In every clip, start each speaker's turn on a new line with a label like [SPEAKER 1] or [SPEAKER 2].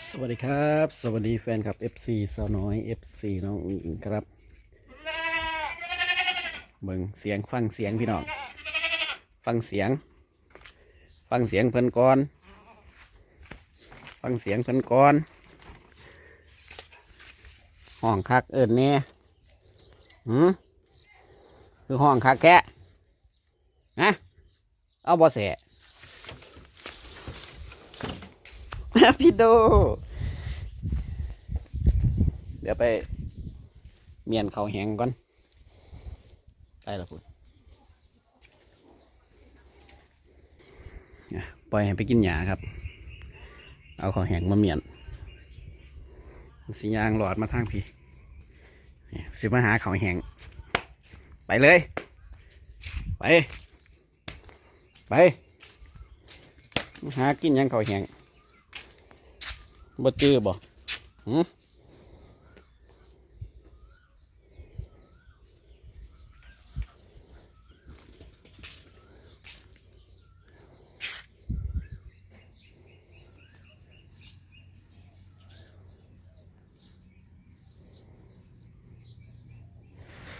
[SPEAKER 1] สวัสดีครับ สวัสดีแฟนคลับ FC สาวน้อย FC น้องอิงครับ เบิ่งเสียงฟังเสียงพี่น้อง ฟังเสียง ฟังเสียงเพิ่นก่อน ฟังเสียงเพิ่นก่อนห้องคักเอิญแน่หืมคือห้องคักแกะนะเอาบ่แส พี่โด เดี๋ยวไป เมียนเขาแหงก่อนได้ล้วคุณอะปล่อยให้ไปกินหญ้าครับ เอาเขาแหงมาเมียนสียางหลอดมาทางพี่สิมาหาเขาแหงไปเลย ไป ไป หากินหยังเขาแหง บ่จื้อบ่หืม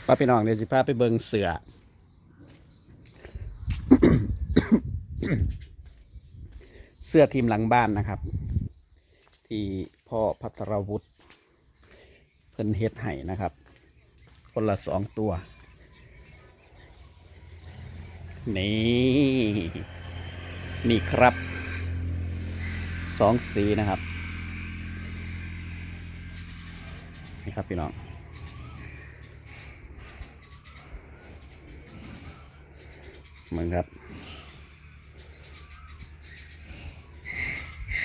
[SPEAKER 1] ป้าพี่น้องเดี๋ยวสิพาไปเบิงเสือเสื้อทีมหลังบ้านนะครับ ที่พ่อพัทรวุฒิเพิ่นเฮ็ดให้นะครับ คนละสองตัว นี่ นี่ครับสองสีนะครับ นี่ครับพี่น้องเหมือนครับ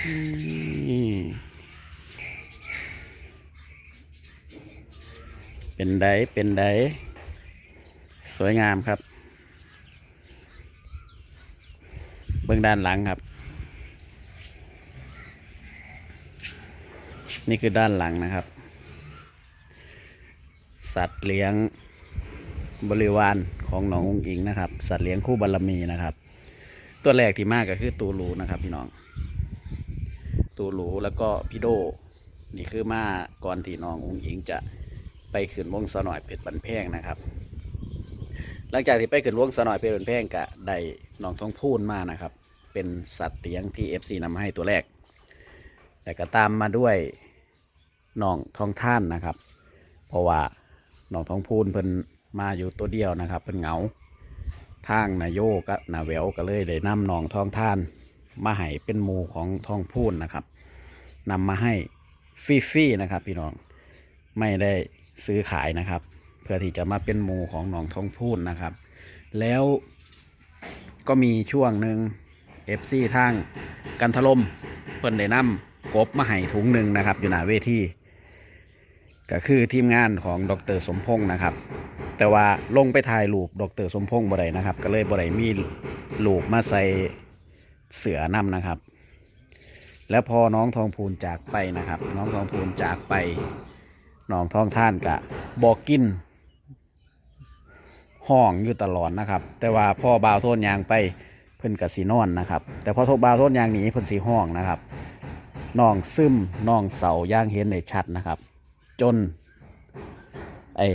[SPEAKER 1] นี่ เป็นไดเป็นไดสวยงามครับ เบื้องด้านหลังครับ นี่คือด้านหลังนะครับ สัตว์เลี้ยงบริวารของหนององอิงนะครับ สัตว์เลี้ยงคู่บารมีนะครับ ตัวแรกที่มากก็คือตูรูนะครับพี่น้อง ตูรูแล้วก็พี่โดนี่คือมาก่อนที่น้ององค์อิงจะ ไปขึ้นวงสนอยเป็ดบันแพงนะครับ หลังจากที่ไปขึ้นวงสนอยเป็ดบันแพงกะได้น้องทองพูนมานะครับ เป็นสัตว์เลี้ยงที่ FC นำมาให้ตัวแรก แต่ก็ตามมาด้วยน้องทองท่านนะครับ เพราะว่าน้องทองพูนเพิ่นมาอยู่ตัวเดียวนะครับ เพิ่นเหงาทางนายโยกบนาแววก็เลยได้นำน้องทองท่าน มาให้เป็นมูของทองพูนนะครับนำมาให้ฟรีๆนะครับ พี่น้องไม่ได้ ซื้อขายนะครับ เพื่อที่จะมาเป็นหมูของหนองทองพูนนะครับ แล้วก็มีช่วงหนึ่งเอฟซีทางกันทลมเพิ่นได้นำกบมาให้ถุงหนึ่งนะครับ อยู่หน้าเวทีก็คือทีมงานของดรสมพงษ์นะครับ แต่ว่าลงไปถ่ายรูปดรสมพงษ์บ่ได้นะครับ ก็เลยบ่ได้มีรูปมาใส่เสือนำนะครับ แล้วพอน้องทองพูนจากไปนะครับ น้องทองพูนจากไป น้องท้องท่านกะบอกกิน ห้องอยู่ตลอดนะครับ แต่ว่าพ่อบาวโทษยางไปเพิ่นกับสีนอนนะครับ แต่พอทษบาวโทษยางหนีเพิ่นสีห้องนะครับน้องซึมน้องเสาย่างเห็นในชัดนะครับ จนไอ้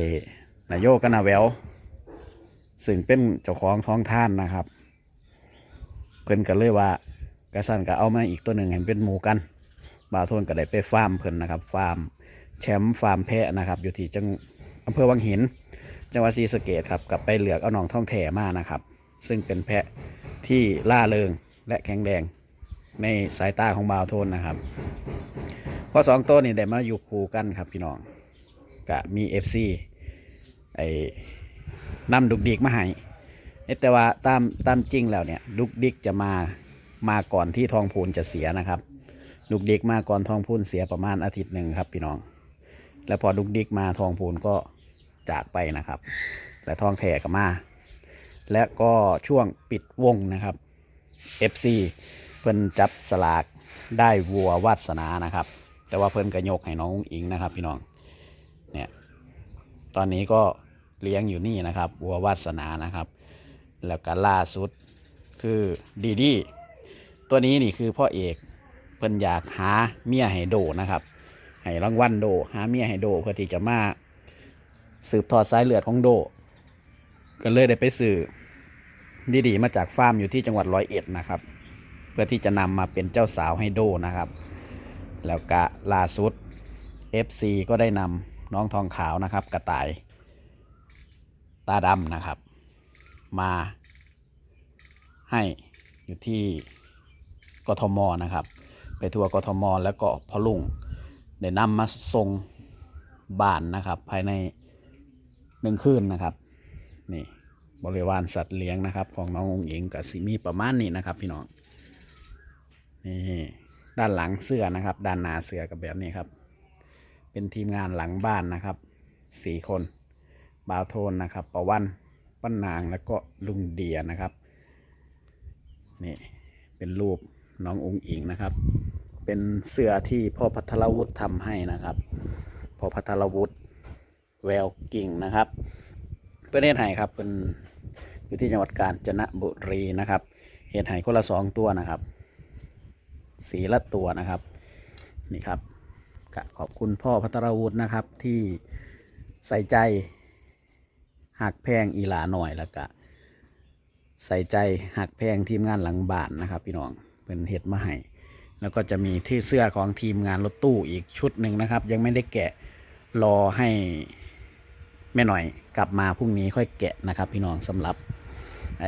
[SPEAKER 1] นายโยกนาแววซึ่งเป็นเจ้าของท้องท่านนะครับเพิ่นก็เลยว่ากระสันก็เอามาอีกตัวหนึ่งเห็นเป็นหมูกัน บาวโทนก็ได้ไปฟาร์มเพิ่นนะครับ ฟาร์ม แชมป์ฟาร์มแพะนะครับ อยู่ที่จังอำเภอวังหิน จังหวัดศรีสะเกดครับกลับไปเหลือกเอาหนองท่องแถมานะครับ ซึ่งเป็นแพะที่ล่าเริงและแข็งแรงในสายตาของบาวโทนนะครับเพราะสองตัวนี่ได้มาอยู่คู่กันครับพี่น้องกะมี FC ไอ้นำดุกดีกมาให้แต่ว่าตามตามจริงแล้วเนี่ยดุกดิกจะมามาก่อนที่ทองพูนจะเสียนะครับดุกดิกมาก่อนทองพูนเสียประมาณอาทิตย์หนึ่งครับพี่น้อง แล้วพอดุกดิกมาทองพูนก็จากไปนะครับ และทองแถก็มา และก็ช่วงปิดวงนะครับ FC เพิ่นจับสลากได้วัววาสนานะครับ แต่ว่าเพิ่นกระยกให้น้องอิงนะครับ พี่น้องเนี่ยตอนนี้ก็เลี้ยงอยู่นี่นะครับวัววาสนานะครับ แล้วก็ล่าสุดคือดีดีตัวนี้นี่คือพ่อเอกเพิ่นอยากหาเมียให้โดนะครับ ให้รางวัลโด หาเมียให้โดเพื่อที่จะมาสืบทอดสายเลือดของโด ก็เลยได้ไปสื่อดีๆมาจากฟาร์มอยู่ที่จังหวัดร้อยเอ็ดนะครับ เพื่อที่จะนำมาเป็นเจ้าสาวให้โดนะครับ แล้วก็ล่าสุด FC ก็ได้นำน้องทองขาวนะครับ กระต่ายตาดำนะครับ มาให้อยู่ที่กทมนะครับ ไปทัวร์กทมแล้วก็พอลุง ได้นำมาส่งบ้านนะครับ ภายในหนึ่งคืนนะครับนี่บริวารสัตว์เลี้ยงนะครับ ของน้ององอิงกับซิมีประมาณนี้นะครับ พี่น้องนี่ด้านหลังเสื้อนะครับ ด้านหน้าเสื้อกับแบบนี้ครับ เป็นทีมงานหลังบ้านนะครับสี่คนบาวโทนนะครับประวันป้านนางแล้วก็ลุงเดียนะครับนี่เป็นรูปน้ององอิงนะครับ เป็นเสื้อที่พ่อพัทรวุฒิทำให้นะครับพ่อพัทรวุฒิแววกิ่งนะครับประเทศไทยครับเป็นอยู่ที่จังหวัดกาญจนบุรีนะครับเห็ดไห่คนละสองตัวนะครับ สีละตัวนะครับนี่ครับขอบคุณพ่อพัทรวุฒินะครับที่ใส่ใจหักแพงอีหลาหน่อยแล้วก็ใส่ใจหักแพงทีมงานหลังบ้านนะครับ พี่น้องเป็นเห็ดมาให้ แล้วก็จะมีที่เสื้อของทีมงานรถตู้อีกชุดหนึ่งนะครับ ยังไม่ได้แกะรอให้แม่หน่อยกลับมาพรุ่งนี้ค่อยแกะนะครับ พี่น้องสำหรับไอ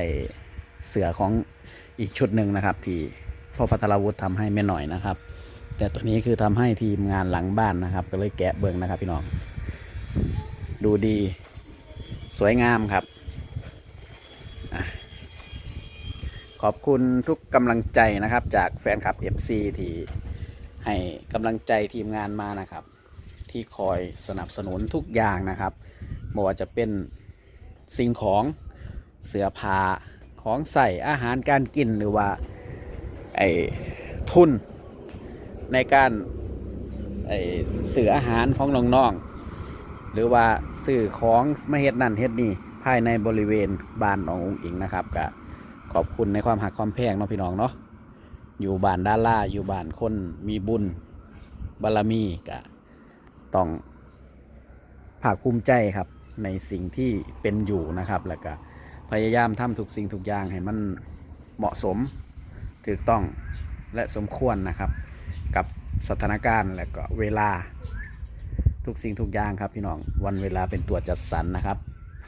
[SPEAKER 1] เสือของอีกชุดหนึ่งนะครับ ที่พ่อพัทรวุฒิทำให้แม่หน่อยนะครับ แต่ตัวนี้คือทำให้ทีมงานหลังบ้านนะครับ ก็เลยแกะเบิ่งนะครับ พี่น้อง ดูดีสวยงามครับอะ ขอบคุณทุกกำลังใจนะครับ จากแฟนคลับ FC ที่ให้กำลังใจทีมงานมานะครับ ที่คอยสนับสนุนทุกอย่างนะครับไม่ว่าจะเป็นสิ่งของเสื้อผ้าของใส่อาหารการกินหรือว่าไอ้ทุนในการไอ้สื่ออาหารของน้องๆ หรือว่าสื่อของมาเฮ็ดนั่นเฮ็ดนี่ภายในบริเวณบ้านขององค์อิงนะครับก็ ขอบคุณในความหักความแพงเนาะพี่น้องเนาะอยู่บ้านด้านล่าอยู่บ้านคนมีบุญบารมีก็ต้องภาคภูมิใจครับในสิ่งที่เป็นอยู่นะครับ แล้วก็พยายามทำทุกสิ่งทุกอย่างให้มันเหมาะสมถูกต้องและสมควรนะครับ กับสถานการณ์และก็เวลาทุกสิ่งทุกอย่างครับพี่น้องวันเวลาเป็นตัวจัดสรรนะครับ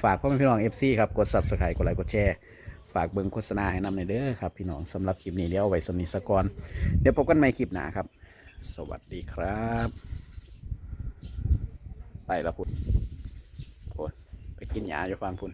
[SPEAKER 1] ฝากพ่อแม่พี่น้อง FC ครับกด subscribe กดไลค์กดแชร์ ฝากเบิ่งโฆษณาให้นำในอยเด้อครับ พี่น้องสำหรับคลิปนี้เดี๋ยวเอาไว้สำนิสกอนเดี๋ยวพบกันใหม่คลิปหน้าครับ สวัสดีครับไปละพุ่นโอ้ไปกินหยาอยู่ฟังพุ่น